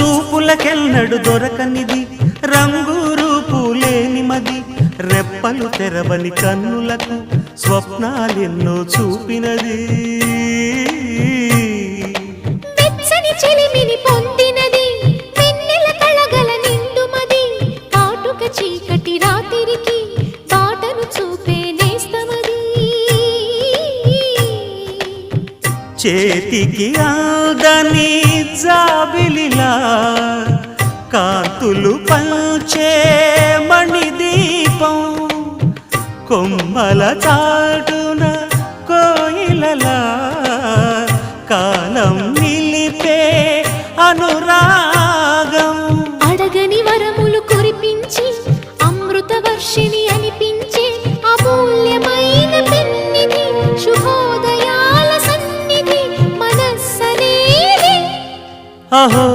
చూపులకెన్నడు దొరకనిది. రంగు రూపు లేని మది. రెప్పలు తెరవని కన్నులకు స్వప్నాలెన్నో చూపినది. చీకటి రాత్రికి బాటను చూపే నేస్తమది చేతికి ఆదని కాంతులు పంచే మణిదీపం కొమ్మల చాటున కోయిలలా కాలం నిలిపే అనురాగం. అడగని వరములు కురిపించి అమృత వర్షిణి అనిపించే అమూల్యమైన శుభోదయాల సన్నిధి మనస్సనేది. అహో!